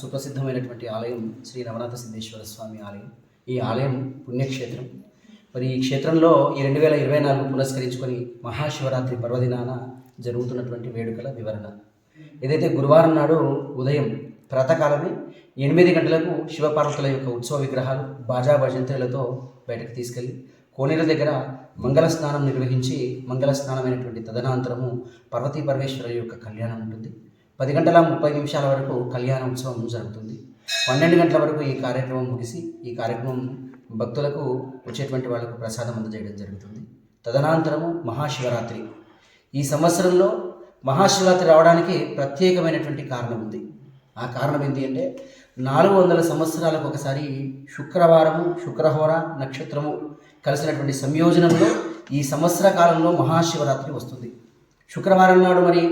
సుప్రసిద్ధమైనటువంటి ఆలయం శ్రీ నవనాథ సిద్ధేశ్వర స్వామి ఆలయం. ఈ ఆలయం పుణ్యక్షేత్రం. మరి ఈ క్షేత్రంలో ఈ రెండు వేల ఇరవై నాలుగు పురస్కరించుకొని మహాశివరాత్రి పర్వదినాన జరుగుతున్నటువంటి వేడుకల వివరణ. ఏదైతే గురువారం నాడు ఉదయం ప్రాతకాలమే ఎనిమిది గంటలకు శివపార్వతుల యొక్క ఉత్సవ విగ్రహాలు బాజా భజంత్రులతో బయటకు తీసుకెళ్ళి కోనేరు దగ్గర మంగళ స్నానం నిర్వహించి మంగళ స్నానమైనటువంటి తదనంతరము పార్వతీ పరమేశ్వరుల యొక్క కళ్యాణం ఉంటుంది. పది గంటల ముప్పై నిమిషాల వరకు కళ్యాణ ఉత్సవం జరుగుతుంది. పన్నెండు గంటల వరకు ఈ కార్యక్రమం ముగిసి ఈ కార్యక్రమం భక్తులకు వచ్చేటువంటి వాళ్ళకు ప్రసాదం అందజేయడం జరుగుతుంది. తదనంతరము మహాశివరాత్రి. ఈ సంవత్సరంలో మహాశివరాత్రి రావడానికి ప్రత్యేకమైనటువంటి కారణం ఉంది. ఆ కారణం ఏంటి అంటే నాలుగు వందల సంవత్సరాలకు ఒకసారి శుక్రవారము శుక్రహోర నక్షత్రము కలిసినటువంటి సంయోజనంలో ఈ సంవత్సర కాలంలో మహాశివరాత్రి వస్తుంది. శుక్రవారం నాడు మరి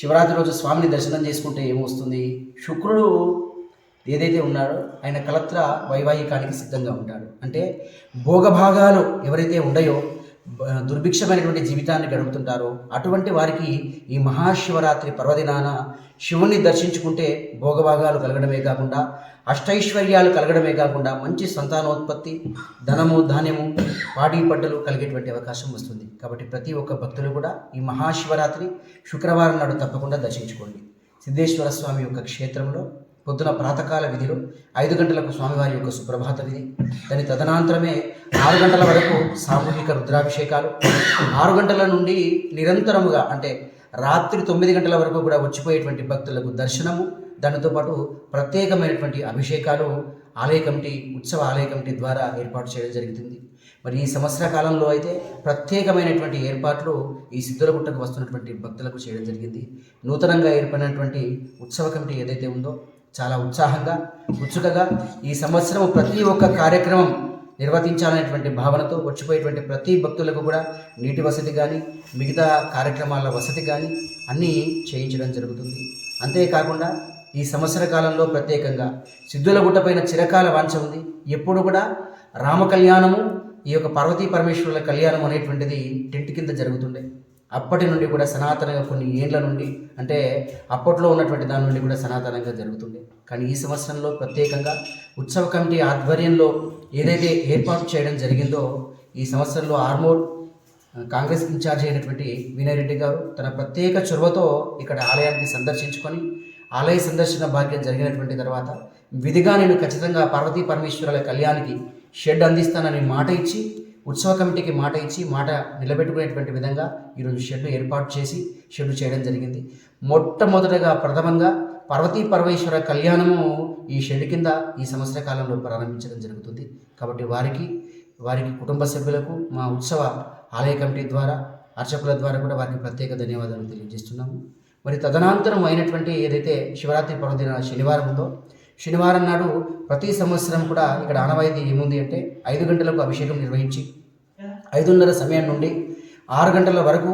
శివరాత్రి రోజు స్వామిని దర్శనం చేసుకుంటే ఏమొస్తుంది? శుక్రుడు ఏదైతే ఉన్నాడో ఆయన కలత్ర వైవాహికానికి సిద్ధంగా ఉంటాడు. అంటే భోగభాగాలు ఎవరైతే ఉన్నాయో దుర్భిక్షమైనటువంటి జీవితాన్ని గడుపుతుంటారో. అటువంటి వారికి ఈ మహాశివరాత్రి పర్వదినాన శివుణ్ణి దర్శించుకుంటే భోగభాగాలు కలగడమే కాకుండా అష్టైశ్వర్యాలు కలగడమే కాకుండా మంచి సంతానోత్పత్తి ధనము ధాన్యము పాడి పంటలు కలిగేటువంటి అవకాశం వస్తుంది. కాబట్టి ప్రతి ఒక్క భక్తులు కూడా ఈ మహాశివరాత్రి శుక్రవారం నాడు తప్పకుండా దర్శించుకోండి. సిద్ధేశ్వర స్వామి యొక్క క్షేత్రంలో పొద్దున ప్రాతకాల విధిలో ఐదు గంటలకు స్వామివారి యొక్క సుప్రభాత విధి. దాని తదనంతరమే ఆరు గంటల వరకు సామూహిక రుద్రాభిషేకాలు. ఆరు గంటల నుండి నిరంతరముగా అంటే రాత్రి తొమ్మిది గంటల వరకు కూడా వచ్చిపోయేటువంటి భక్తులకు దర్శనము. దానితో పాటు ప్రత్యేకమైనటువంటి అభిషేకాలు ఆలయ కమిటీ ఉత్సవ ఆలయ కమిటీ ద్వారా ఏర్పాటు చేయడం జరుగుతుంది. మరి ఈ సంవత్సర కాలంలో అయితే ప్రత్యేకమైనటువంటి ఏర్పాట్లు ఈ సిద్ధులగుట్టకు వస్తున్నటువంటి భక్తులకు చేయడం జరిగింది. నూతనంగా ఏర్పడినటువంటి ఉత్సవ కమిటీ ఏదైతే ఉందో చాలా ఉత్సాహంగా ఉత్సుకగా ఈ సంవత్సరం ప్రతి ఒక్క కార్యక్రమం నిర్వర్తించాలనేటువంటి భావనతో వచ్చిపోయేటువంటి ప్రతి భక్తులకు కూడా నీటి వసతి కానీ మిగతా కార్యక్రమాల వసతి కానీ అన్నీ చేయించడం జరుగుతుంది. అంతేకాకుండా ఈ సంవత్సర కాలంలో ప్రత్యేకంగా సిద్ధుల గుట్టపైన చిరకాల వాంఛ ఉంది. ఎప్పుడు కూడా రామ కళ్యాణము ఈ యొక్క పార్వతీ పరమేశ్వరుల కళ్యాణం అనేటువంటిది టెంట్ కింద జరుగుతుండే. అప్పటి నుండి కూడా సనాతనంగా కొన్ని ఏండ్ల నుండి అంటే అప్పట్లో ఉన్నటువంటి దాని నుండి కూడా సనాతనంగా జరుగుతుండే కానీ ఈ సంవత్సరంలో ప్రత్యేకంగా ఉత్సవ కమిటీ ఆధ్వర్యంలో ఏదైతే ఏర్పాటు చేయడం జరిగిందో ఈ సంవత్సరంలో ఆర్మూర్ కాంగ్రెస్ ఇన్ఛార్జ్ అయినటువంటి వినయ్ రెడ్డి గారు తన ప్రత్యేక చొరవతో ఇక్కడ ఆలయాన్ని సందర్శించుకొని ఆలయ సందర్శన భాగ్యం జరిగినటువంటి తర్వాత విధిగా నేను ఖచ్చితంగా పార్వతీ పరమేశ్వరుల కళ్యాణికి షెడ్ అందిస్తానని మాట ఇచ్చి ఉత్సవ కమిటీకి మాట ఇచ్చి మాట నిలబెట్టుకునేటువంటి విధంగా ఈరోజు షెడ్ ఏర్పాటు చేసి షెడ్ చేయడం జరిగింది. మొట్టమొదటగా ప్రథమంగా పార్వతీ పరమేశ్వర కళ్యాణము ఈ షెడ్ కింద ఈ సంవత్సర కాలంలో ప్రారంభించడం జరుగుతుంది. కాబట్టి వారికి వారికి కుటుంబ సభ్యులకు మా ఉత్సవ ఆలయ కమిటీ ద్వారా అర్చకుల ద్వారా కూడా వారికి ప్రత్యేక ధన్యవాదాలు తెలియజేస్తున్నాము. మరి తదనంతరం అయినటువంటి ఏదైతే శివరాత్రి పర్వదిన శనివారం ఉందో శనివారం నాడు ప్రతి సంవత్సరం కూడా ఇక్కడ ఆనవాయితీ ఏముంది అంటే ఐదు గంటలకు అభిషేకం నిర్వహించి ఐదున్నర సమయం నుండి ఆరు గంటల వరకు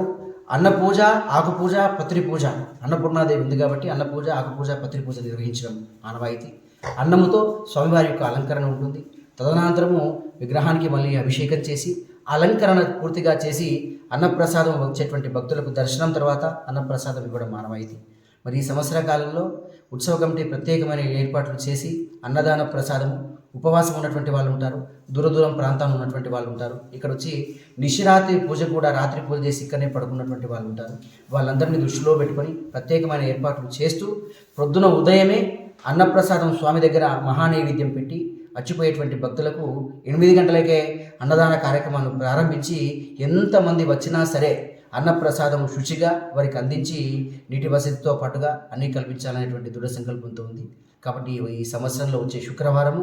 అన్నపూజ ఆకుపూజ పత్రి పూజ అన్నపూర్ణాదేవి ఉంది కాబట్టి అన్నపూజ ఆకుపూజ పత్రి పూజ నిర్వహించడం ఆనవాయితీ. అన్నముతో స్వామివారి యొక్క అలంకరణ ఉంటుంది. తదనంతరము విగ్రహానికి మళ్ళీ అభిషేకం చేసి అలంకరణ పూర్తిగా చేసి అన్నప్రసాదం వచ్చేటువంటి భక్తులకు దర్శనం తర్వాత అన్నప్రసాదం ఇవ్వడం ఆనవాయితీ. మరి ఈ సంవత్సర కాలంలో ఉత్సవ కమిటీ ప్రత్యేకమైన ఏర్పాట్లు చేసి అన్నదాన ప్రసాదము ఉపవాసం ఉన్నటువంటి వాళ్ళు ఉంటారు దూర దూరం ప్రాంతాల్లో ఉన్నటువంటి వాళ్ళు ఉంటారు ఇక్కడ వచ్చి నిశిరాత్రి పూజ కూడా రాత్రి పూజ చేసి ఇక్కడనే పడుకున్నటువంటి వాళ్ళు ఉంటారు. వాళ్ళందరినీ దృష్టిలో పెట్టుకొని ప్రత్యేకమైన ఏర్పాట్లు చేస్తూ ప్రొద్దున ఉదయమే అన్నప్రసాదం స్వామి దగ్గర మహానైవేద్యం పెట్టి వచ్చిపోయేటువంటి భక్తులకు ఎనిమిది గంటలకే అన్నదాన కార్యక్రమాన్ని ప్రారంభించి ఎంతమంది వచ్చినా సరే అన్నప్రసాదం శుచిగా వారికి అందించి నీటి వసతితో పాటుగా అన్నీ కల్పించాలనేటువంటి దృఢ సంకల్పంతో ఉంది. కాబట్టి ఈ సంవత్సరంలో వచ్చే శుక్రవారము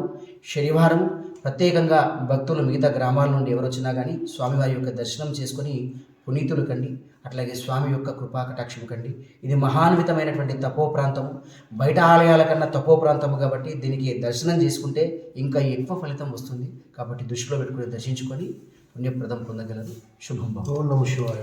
శనివారము ప్రత్యేకంగా భక్తులు మిగతా గ్రామాల నుండి ఎవరొచ్చినా కానీ స్వామివారి యొక్క దర్శనం చేసుకొని పునీతులు కండి అట్లాగే స్వామి యొక్క కృపా కటాక్షం కండి. ఇది మహాన్వితమైనటువంటి తపో ప్రాంతము బయట ఆలయాల కన్నా తపో ప్రాంతము కాబట్టి దీనికి దర్శనం చేసుకుంటే ఇంకా ఎక్కువ ఫలితం వస్తుంది. కాబట్టి దృష్టిలో పెట్టుకుని దర్శించుకొని పుణ్యప్రదం పొందగలరు శుభం నమ శివాయ.